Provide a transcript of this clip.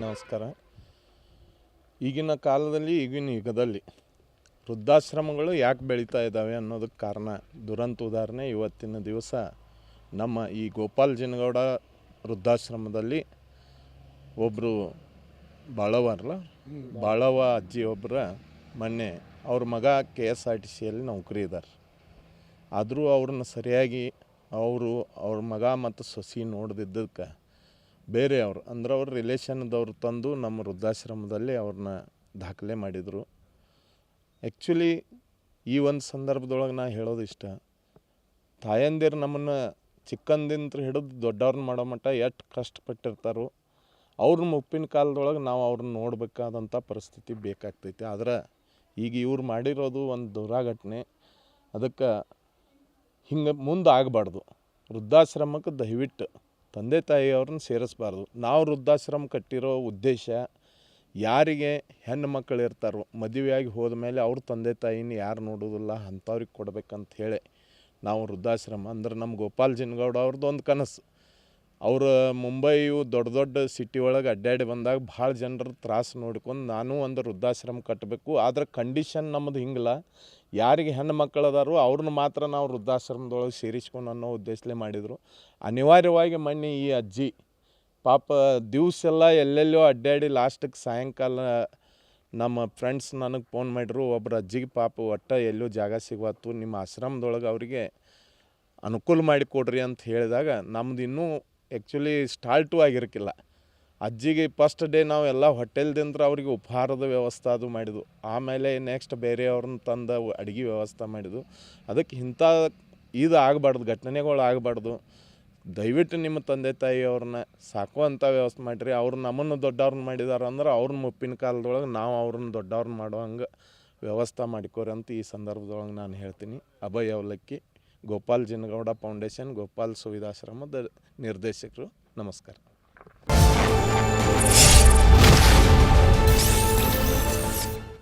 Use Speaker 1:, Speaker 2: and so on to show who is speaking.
Speaker 1: ನಮಸ್ಕಾರ. ಈಗಿನ ಕಾಲದಲ್ಲಿ, ಈಗಿನ ಯುಗದಲ್ಲಿ ವೃದ್ಧಾಶ್ರಮಗಳು ಯಾಕೆ ಬೆಳೀತಾ ಇದ್ದಾವೆ ಅನ್ನೋದಕ್ಕೆ ಕಾರಣ, ದುರಂತ ಉದಾಹರಣೆ ಇವತ್ತಿನ ದಿವಸ ನಮ್ಮ ಈ ಗೋಪಾಲ್ ಜಿನಗೌಡ ವೃದ್ಧಾಶ್ರಮದಲ್ಲಿ ಒಬ್ಬರು ಬಾಳವರಲ್ಲ ಬಾಳವ ಅಜ್ಜಿ ಒಬ್ಬರ ಮೊನ್ನೆ ಅವ್ರ ಮಗ ಕೆ ಎಸ್ ಆರ್ ಟಿ ಸಿಯಲ್ಲಿ ನೌಕರಿ ಇದ್ದಾರೆ. ಆದರೂ ಅವ್ರನ್ನ ಸರಿಯಾಗಿ ಅವರು ಅವ್ರ ಮಗ ಮತ್ತು ಸೊಸಿ ನೋಡ್ದಿದ್ದಕ್ಕೆ ಬೇರೆಯವರು ಅಂದ್ರೆ ಅವ್ರ ರಿಲೇಷನ್ದವ್ರು ತಂದು ನಮ್ಮ ವೃದ್ಧಾಶ್ರಮದಲ್ಲಿ ಅವ್ರನ್ನ ದಾಖಲೆ ಮಾಡಿದರು. ಆ್ಯಕ್ಚುಲಿ ಈ ಒಂದು ಸಂದರ್ಭದೊಳಗೆ ನಾ ಹೇಳೋದು ಇಷ್ಟ. ತಾಯಂದಿರು ನಮ್ಮನ್ನು ಚಿಕ್ಕಂದಿಂತ ಹಿಡಿದು ದೊಡ್ಡವ್ರನ್ನ ಮಾಡೋ ಮಟ್ಟ ಎಷ್ಟು ಕಷ್ಟಪಟ್ಟಿರ್ತಾರೋ, ಅವ್ರ ಮುಪ್ಪಿನ ಕಾಲದೊಳಗೆ ನಾವು ಅವ್ರನ್ನ ನೋಡಬೇಕಾದಂಥ ಪರಿಸ್ಥಿತಿ ಬೇಕಾಗ್ತೈತಿ. ಆದ್ರೆ ಈಗ ಇವ್ರು ಮಾಡಿರೋದು ಒಂದು ದುರಾಘಟನೆ. ಅದಕ್ಕೆ ಹಿಂಗೆ ಮುಂದೆ ಆಗಬಾರ್ದು. ವೃದ್ಧಾಶ್ರಮಕ್ಕೆ ದಯವಿಟ್ಟು ತಂದೆ ತಾಯಿಯವ್ರನ್ನ ಸೇರಿಸ್ಬಾರ್ದು. ನಾವು ವೃದ್ಧಾಶ್ರಮ ಕಟ್ಟಿರೋ ಉದ್ದೇಶ ಯಾರಿಗೆ ಹೆಣ್ಣು ಮಕ್ಕಳು ಇರ್ತಾರೋ, ಮದುವೆಯಾಗಿ ಹೋದ ಮೇಲೆ ಅವ್ರ ತಂದೆ ತಾಯಿನ ಯಾರು ನೋಡೋದಿಲ್ಲ, ಅಂಥವ್ರಿಗೆ ಕೊಡಬೇಕಂತ ಹೇಳಿ ನಾವು ವೃದ್ಧಾಶ್ರಮ, ಅಂದ್ರೆ ನಮ್ಮ ಗೋಪಾಲ್ ಜಿನಗೌಡ ಅವ್ರದ್ದು ಒಂದು ಕನಸು. ಅವ್ರು ಮುಂಬೈಯು ದೊಡ್ಡ ದೊಡ್ಡ ಸಿಟಿ ಒಳಗೆ ಅಡ್ಡಾಡಿ ಬಂದಾಗ ಭಾಳ ಜನರ ತ್ರಾಸು ನೋಡ್ಕೊಂಡು ನಾನು ಒಂದು ವೃದ್ಧಾಶ್ರಮ ಕಟ್ಟಬೇಕು ಆದ್ರೆ ಕಂಡೀಷನ್ ನಮ್ಮದು ಹಿಂಗಿಲ್ಲ ಯಾರಿಗೆ ಹೆಣ್ಣು ಮಕ್ಕಳು ಅದಾರೋ ಅವ್ರನ್ನ ಮಾತ್ರ ನಾವು ವೃದ್ಧಾಶ್ರಮದೊಳಗೆ ಸೇರಿಸ್ಕೊಂಡು ಅನ್ನೋ ಉದ್ದೇಶಲೇ ಮಾಡಿದರು. ಅನಿವಾರ್ಯವಾಗಿ ಮೊನ್ನೆ ಈ ಅಜ್ಜಿ. ಪಾಪ ದಿವಸೆಲ್ಲ ಎಲ್ಲೆಲ್ಲೋ ಅಡ್ಡಾಡಿ ಲಾಸ್ಟಿಗೆ ಸಾಯಂಕಾಲ ನಮ್ಮ ಫ್ರೆಂಡ್ಸ್ ನನಗೆ ಫೋನ್ ಮಾಡಿದ್ರು ಒಬ್ಬರು ಅಜ್ಜಿಗೆ ಪಾಪ ಒಟ್ಟ ಎಲ್ಲೋ ಜಾಗ ಸಿಗುವತ್ತು, ನಿಮ್ಮ ಆಶ್ರಮದೊಳಗೆ ಅವರಿಗೆ ಅನುಕೂಲ ಮಾಡಿ ಕೊಡ್ರಿ ಅಂತ ಹೇಳಿದಾಗ ನಮ್ದು ಇನ್ನೂ ಆ್ಯಕ್ಚುಲಿ ಸ್ಟಾರ್ಟು ಆಗಿರಕ್ಕಿಲ್ಲ ಅಜ್ಜಿಗೆ ಫಸ್ಟ್ ಡೇ ನಾವು ಎಲ್ಲ ಹೋಟೆಲ್ದಿಂದ ಅವ್ರಿಗೆ ಉಪಹಾರದ ವ್ಯವಸ್ಥೆ ಅದು ಮಾಡಿದ್ವು. ಆಮೇಲೆ ನೆಕ್ಸ್ಟ್ ಬೇರೆಯವ್ರನ್ನ ತಂದ ಅಡುಗೆ ವ್ಯವಸ್ಥೆ ಮಾಡಿದ್ವು. ಅದಕ್ಕೆ ಇಂಥ ಇದು ಆಗಬಾರ್ದು, ಘಟನೆಗಳು ಆಗಬಾರ್ದು. ದಯವಿಟ್ಟು ನಿಮ್ಮ ತಂದೆ ತಾಯಿಯವ್ರನ್ನ ಸಾಕುವಂಥ ವ್ಯವಸ್ಥೆ ಮಾಡಿರಿ. ಅವ್ರು ನಮ್ಮನ್ನು ದೊಡ್ಡವ್ರನ್ನ ಮಾಡಿದಾರೆ ಅಂದ್ರೆ ಅವ್ರನ್ನ ಮುಪ್ಪಿನ ಕಾಲದೊಳಗೆ ನಾವು ಅವ್ರನ್ನ ದೊಡ್ಡವ್ರನ್ನ ಮಾಡೋ ಹಂಗೆ ವ್ಯವಸ್ಥೆ ಮಾಡಿಕೋರಿ ಅಂತ ಈ ಸಂದರ್ಭದೊಳಗೆ ನಾನು ಹೇಳ್ತೀನಿ. ಅಭಯ ಅವಲಕ್ಕಿ. ಗೋಪಾಲ್ ಜಿನಗೌಡ ಫೌಂಡೇಶನ್ ಗೋಪಾಲ್ ಸುವಿಧಾಶ್ರಮದ ನಿರ್ದೇಶಕರು ನಮಸ್ಕಾರ.